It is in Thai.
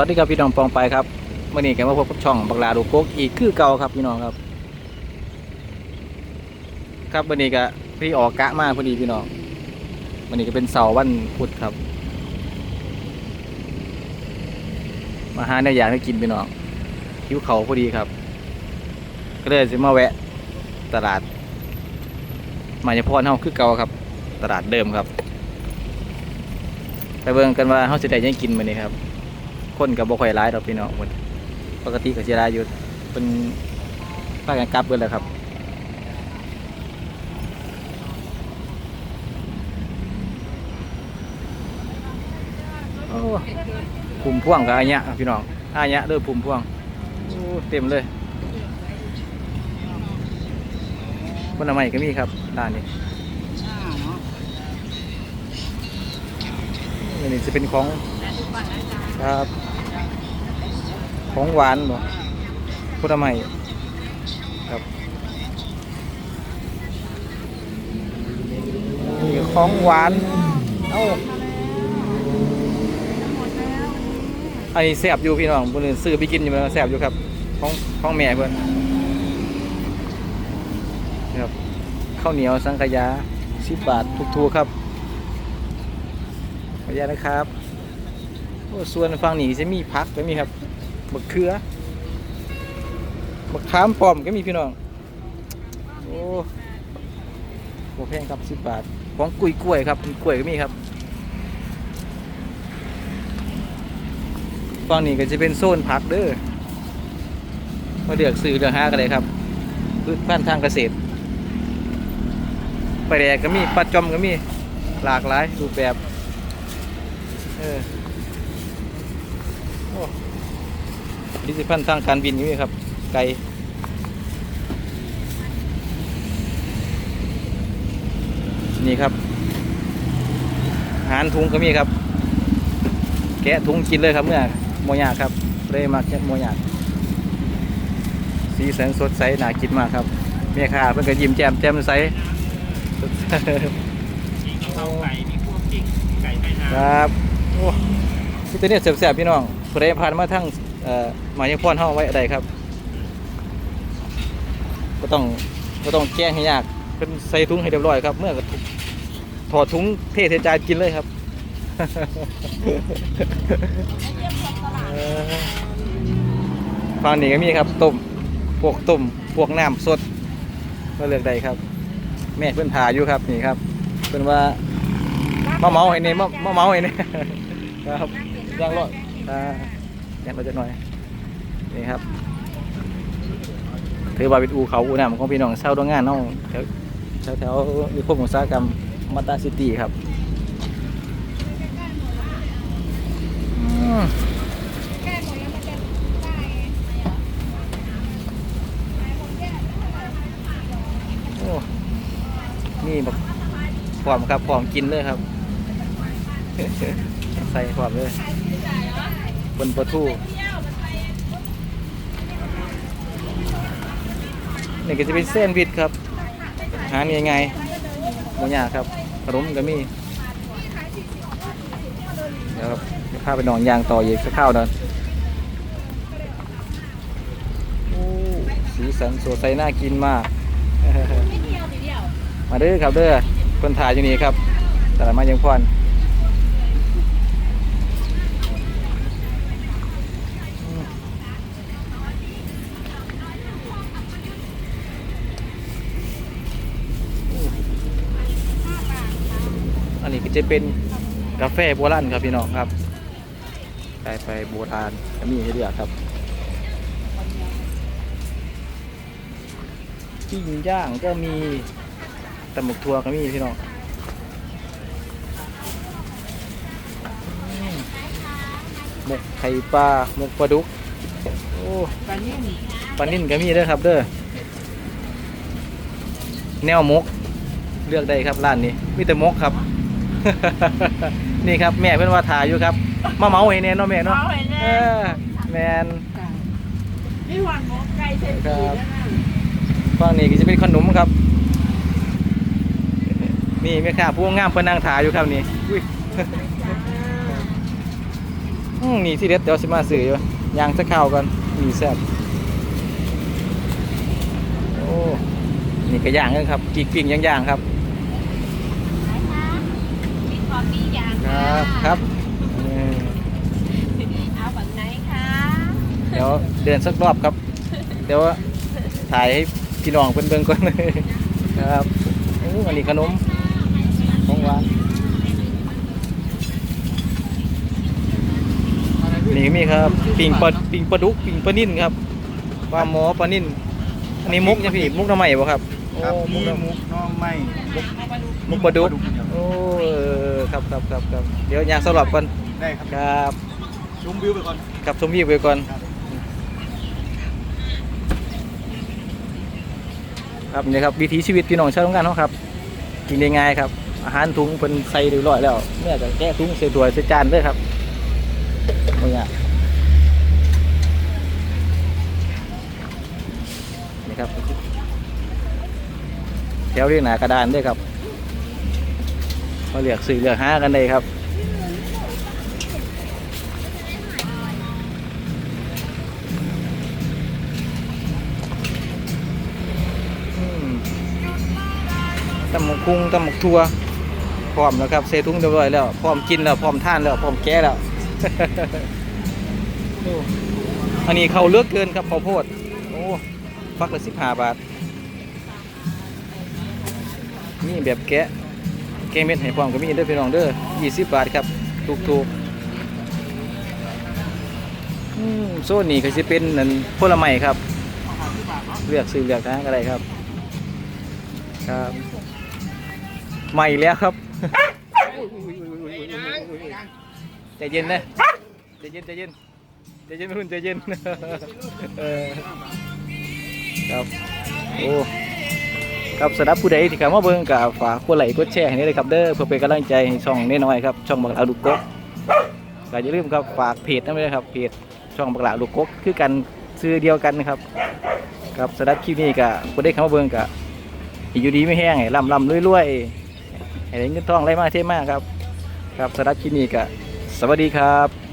วัสดีครับพี่น้องปองไปครับเมื่อนี้แกมาพบกับช่องบักลาดูโก๊กอีกคือเก่าครับพี่น้องครับ ครับวันนี้ก็พี่ออกกะมาพอดีพี่น้องวันนี้ก็เป็นเสาร์วันพุธครับ มาหาในวอยากให้กินพี่น้องหิวเขาพอดีครับ ก็เลยจะมาแวะตลาดมายาพรเฮาคือเก่าครับ ตลาดเดิมครับ ไปเบิ่งกันว่าเฮาสิได้ยังกินมื้อนี้ครับ คนก็บ่ค่อยหลายดอกพี่น้องปกติก็สิหลายอยู่เป็นพากันกลับเบิดแล้วครับโอ้พุ่มพ่วงกับอายะครับพี่น้องอายะเด้อพุ่มพวงเต็มเลยผลไม้ก็มีครับร้านนี้อันนี้จะเป็นของครับ ของหวานบ่ผลไม้ครับนี่ของหวาน เอ้าอันนี้แซ่บอยู่พี่น้องบนอื่นซื้อไปกินอยู่มันแซ่บอยู่ครับของของแม่เพื่อนนะครับข้าวเหนียวสังขยาสิบบาททุกๆครับขออนุญาตนะครับโอ้ส่วนฝั่งนี้จะมีพักก็มีครับ มะเขือมะขามปอมก็มีพี่น้อง โอ้โหแพงครับสิบบาท ของกุยกล้วยครับกล้วยก็มีครับฝั่งนี้ก็จะเป็นโซนผักเด้อ มาเลือกซื้อเลือกห้ากันเลยครับพืชพันธุ์ทางเกษตรปลาแดกก็มีปลาจอมก็มี หลากหลายรูปแบบ เออ ดิสิพันธุ์ทางการบินก็มีครับ ไก่นี่ครับอาหารทุงก็มีครับ แกะถุงกินเลยครับเมื่อโมยาครับเลยมาแกะโมยาสีสันสดใสน่ากินมากครับเมียค้าเพิ่นก็ยิ้มแจ่มแจ่มใสข้าวไก่มีพวกพริกไก่ไก่นาครับโอ้ที่ตัวเนี้แสบๆพี่น้องเพื่อผ่านมาทั้ง หมายพรเฮาไว้อะไรครับก็ต้องก็ต้องแก้ให้ยากเป็นใส่ถุงให้เรียบร้อยครับ เมื่อก็ถอดถุงเทใส่จานกินเลยครับเออฟังนี้ก็มีครับต้มพวกต้มพวกน้ำสดก็เลือกได้ครับ แม่เพื่อนทาอยู่ครับนี่ครับเพื่อนว่ามาเมาให้เนี่ยมามาเมาให้เนี่ยครับย่างรอดอ่า ย่างรอดจะหน่อยนี่ครับถือว่าเป็นอูเขาอูน้ำของพี่น้องเช่าโรงงานน้องแถวแถวแถวนิคมอุตสาหกรรมมาตาซิตี้ครับนี่แบบพร้อมครับพร้อมกินเลยครับ ใส่พร้อมเลย บนปลาทูนี่ก็จะเป็นเส้นวิดครับอาหารง่ายๆโมยากครับขนมก็มีเดี๋ยวครับจะพาไปหนองยางต่ออีกสักข้าวหนอยโอ้สีสันสดใสน่ากินมาก มาเด้อครับเด้อคนถ่ายอยู่นี่ครับตลาดมายังพร จะเป็นกาแฟโบราณครับพี่น้องครับกาแฟโบราณก็มีให้เลือกครับปิ้งย่างก็มีตำหมกทัวก็มีพี่น้องอืมหมกไข่ปลาหมกปลาดุกโอ้ปลานิ่มปลานิ่นก็มีด้อครับเด้อแนวมกเลือกได้ครับร้านนี้มีแต่มกครับ นี่ครับแม่เพื่อนว่าถ่ายอยู่ครับ มาเมาให้แน่เนาะแม่เนาะเอาไว้แน่เออแมน นี่หวานหมกไก่เส้นสีแล้วนะฝั่งนี้ก็จะเป็นขนมครับ นี่แม่ค้าผู้งามเพิ่นนั่งถ่ายอยู่ครับนี่อุ้ยอืมนี่ที่เด็ดเดี๋ยวสิมาซื้ออยู่ย่างสักข้าวก่อนมีแซ่บโอ้นี่ก็ย่างเลยครับกีกปิ้งย่างๆครับ มีข องดีอย่างคค่ะรับครับเออเอาแบบไหนคะเดี๋ยวเดินสักรอบครับ เดี๋ยวถ่ายให้พี่น้องเพิ่นเบิ่งก่อนครับโอ้อันนี้ขนมของหวานนี่ก็มีครับปิ่งปลาปิ่งปลาดุกปิ่งปลานิ่นครับปลาหมอปลานิ่นอันนี้มุกยังพี่มุกทำไมบ่ครับครับโอ้มีมุกมุกน้อง ไม่มุกปลาดุกมุกปลาดุกโอ้เออครับครับครับครับเดี๋ยวอยากสลับก่อนได้ครับครับชมวิวไปก่อนกับชมวิวไปก่อนครับครับนี่ครับวิถีชีวิตพี่น้องชาวโรงงานเขาครับ กินได้ง่ายครับ อาหารถุงเป็นใส่เรียบร้อยแล้วเมื่อจะแก้ถุงใส่ถ้วยใส่จานเลยครับนี่อ่ ถวเรียงหนากระดานด้วยครับมาเลือกสื่อเลือกหากันเลยครับตำหมกคุ้งตำหมกทัวพร้อมแล้วครับเซทุ่งเรียบร้อยแล้ว พร้อมกินแล้ว พร้อมทานแล้ว พร้อมแก้แล้วอ้อันนี้เขาเลือกเกินครับข้าวโพด โอ้ ฟักละสิบห้าบาท นี่แบบแกะแกะเม็ดให้พร้อมก็มีเด้อพี่น้องเด้อยี่สิบบาทครับ ถูกถูกๆอืมโซนนี้ก็จะเป็นนั่นผลไม้ครับ เลือกซื้อเลือกทางอะไรครับ ครับใหม่แล้วครับใจเย็นนะใจเย็นใจเย็นใจเย็นรุ่นใจเย็นเออครับโอ้ ครับสำหรับผู้ใดที่เข้ามาเบิ่งกับฝากกดไลค์กดแชร์ให้ด้วยครับเด้อเพื่อเป็นกำลังใจให้ช่องน้อยๆครับช่องบักหลาลูกกกก็อย่าลืมครับฝากเพจนั่นเลยครับเพจช่องบักหลาลูกกกคือกันซื้อเดียวกันนะครับครับสำหรับคลิปนี้ก็ผู้ได้เข้ามาเบิ่งก็ให้อยู่ดีไม่แห้งให้ลำลำรวยๆให้ได้เงินทองไหลมาเท่มากครับครับสำหรับคลิปนี้ก็สวัสดีครับ